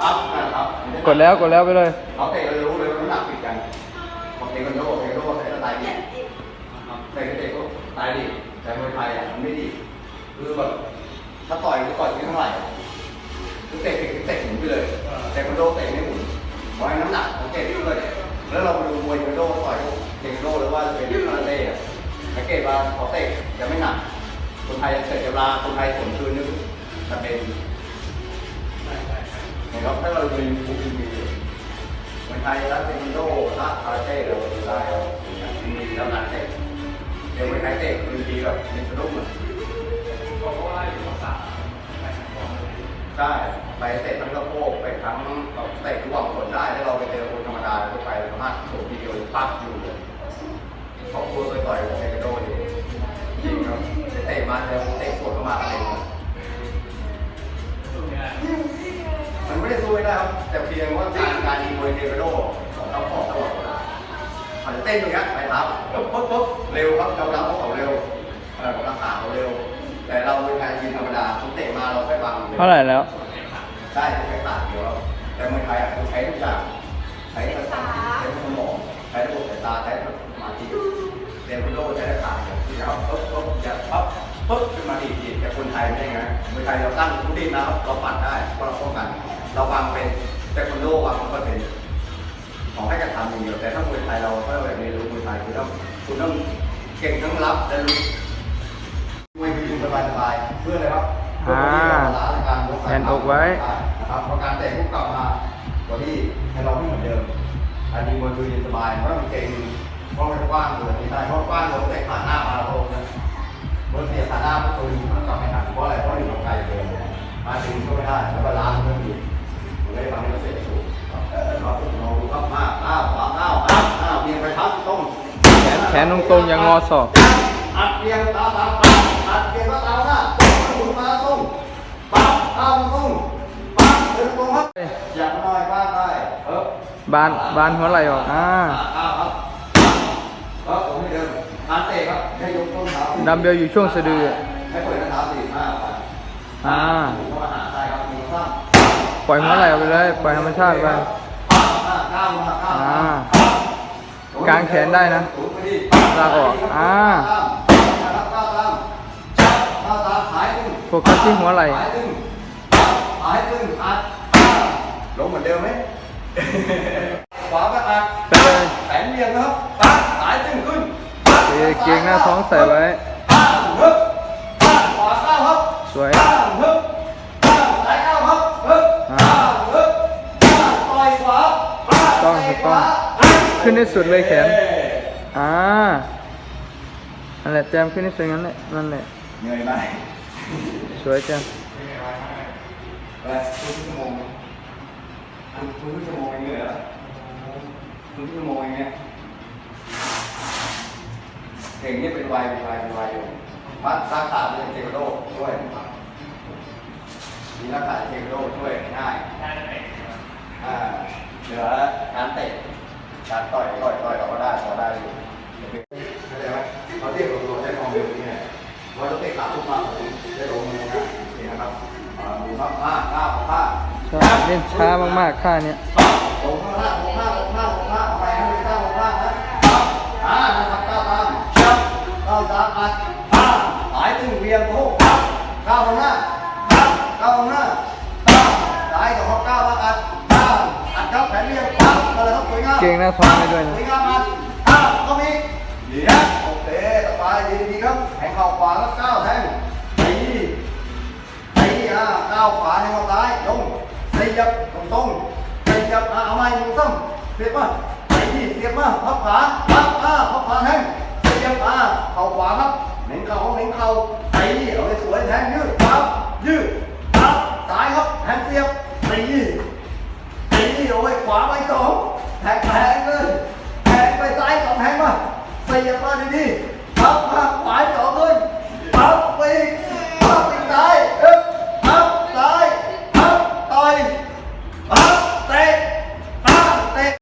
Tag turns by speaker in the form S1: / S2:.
S1: ครับนะครับ
S2: กดแล้วกดแล้วไปเลย
S1: เขาเตะเราจะรู้เลยว่าน้ำหนักผิดกันพอเตะกันโดเตะกันโดเตะก็ตายดิเตะก็เตะก็ตายดิแต่มวยไทยอะมันไม่ดีคือแบบถ้าต่อยก็ต่อยไม่เท่าไหร่คือเตะผิดเตะหมุนไปเลยแต่กันโดเตะไม่หมุนเพราะให้น้ำหนักสังเกตที่เลยแล้วเรามาดูมวยกันโดต่อยเตะกันโดหรือว่าจะเป็นคาราเต้อะสังเกตว่าเขาเตะจะไม่หนักคนไทยเตะจะลาคนไทยสวนคืนนึง เราดูยูทูบมีมันไทยรัฐเทคโนโลยีรัฐคาราเต้เราดูได้ครับมีแล้วนักเตะเดี๋ยวไม่ไทยเตะบางทีแบบมีสนุกเหมือนใช่ไปเตะทั้งกระโปงไปทั้งแบบเตะทุกวางผลได้แล้วเราไปเจอคนธรรมดาทั่วไปสามารถโฉบทีดียวปั๊บอยู่เลยสองตัวไปต่อยเทคโนโลยีจริงครับเตะมาแล้วเตะสวนเข้ามาเต็ม ไม่ได้สู้ไม่ได้ครับ แต่เพียงว่าการการยิงมวยเทควันโดของเขาของตลอดเวลาอาจจะเต้นอย่างเงี้ยไปครับปุ๊บปุ๊บปุ๊บเร็วครับกำลังเขาเขาเร็วเออกำลังขาเขาเร็ว แต่เราเป็นการยิงธรรมดาเขาเตะมาเราไปบัง
S2: เท่าไหร่แล้ว
S1: ใช่ใช้ขาเดียวแต่เมืองไทยอะต้องใช้ทุกอย่างใช้ภาษาใช้สมองใช้ระบบสายตาใช้สมาธิเรียนวิโดใช้ขาเดียวที่เขาปุ๊บปุ๊บอย่าปั๊บปุ๊บขึ้นมาดีดีแต่คนไทยไม่ได้ไงเมืองไทยเราตั้งทุกดินนะครับเราปัดได้ คุณต้องคุณต้องเก่งทั้งรับและรู้มวยคือสบายสบายๆเพื่ออะไรครับเพื่อที่เราบาลานซ์ในการยก
S2: แอนอกไว้
S1: นะครับเพราะการเตะพวกกลับมาบอดี้ให้เราไม่เหมือนเดิม อันนี้มวยคือสบายเพราะมันเก่งเพราะมันกว้างเลยที่ได้เพราะกว้างเราเตะผ่านหน้ามาเรานะมันเสียผ่านหน้าประตูมันกลับไม่ทันเพราะอะไรเพราะอยู่กับไกลเกิน แข
S2: นตรงๆอย่างงอศอก
S1: อัดเบี่ยงตาตาตาอัดเบี่ยงก็ตาหน้าหมุนมาตรงปั๊บอ้าวตรงปั๊บเดินตรงครับอยากน้อยบ้างได้เออบา
S2: นบานหัวไหล่ออกอ่า
S1: ครับครับผมเดินการเตะครับให้ยกต้นเท้า
S2: ดัมเบลอยู่ช่วงสะดือ
S1: ให้เปิดเท้าสี่ห้า
S2: อ่าปล่อยหัวไหล่ออกไปเลยปล่อยธรรมชาติไป
S1: ก้า
S2: งแขนได้นะ ลากออก อ่า
S1: ก้าวตามก้าวตามหายตึง
S2: โฟกัสที่หัวไหล่
S1: หายตึงหายตึงอัดลงเหมือนเดิมไหมขวาก็อัด
S2: ไปเลย
S1: แขนเรียงนะครับปัดหายตึงขึ้น
S2: เอเกงหน้าท้องใส่ไว้
S1: ฮึบขวาก้าครับ
S2: สวย
S1: ฮึบซ้ายก้าครับฮึบ
S2: อ่า
S1: ปัดฮึบต่อยขวา
S2: ต้องถูกต้องขึ้นให้สุดเลยแขน
S1: อ้
S2: อ่านั่นแหละแจมขึ้นให้สวยงั้นแหละนั่นแหละ
S1: เหนื่อยไหม
S2: สวยแจม
S1: อะไรคุณชั่วโมงคุณคุณชั่วโมงเองเหนื่อยเหรอคุณชั่วโมงเองเนี่ยเก่งนี่เป็นวัยเป็นวัยเป็นวัยอยู่พัดรักษาเป็นเทคโนโลยีด้วยมีรักษาเทคโนโลยีช่วยง่ายอ่าเหลือการเตะการต่อยต่อยต่อยเราก็ได้พอได้อยู่ เล่น
S2: ช้ามากๆท่าเนี้ย
S1: ลงข้างล่างลงข้างลงข้างลงข้างไปให้เป็นก้าวลงข้างนะอ่านะครับก้าวตามก้าวตามอัดอ่าหายตึงเวียงโค้งก้าวลงหน้าก้าวลงหน้าสายกับก้าวมาอัดก้าวอัดครับแขนเรียงปั๊บมาเลยครับสวยงาม
S2: เกงหน้าท้องให้ด้วย
S1: ส
S2: นะ
S1: วยงามอัดอ่าก็มีเดี๋ยวโอเคสบายดีดีครับแทงเข่าขวาแล้วก้าวแทงตีตีอ่าก้าวขวาแทงเข่าซ้ายลงเสี ยบตรงตรงเสียบอาเอาไม้หนึ่งซ้ำเสียบมาตีเสียบมาพับขาพับอ่าพับขาแห้งเสียบอ่าเข่าขวาครับเหน่งเข่าเหน่งเข่า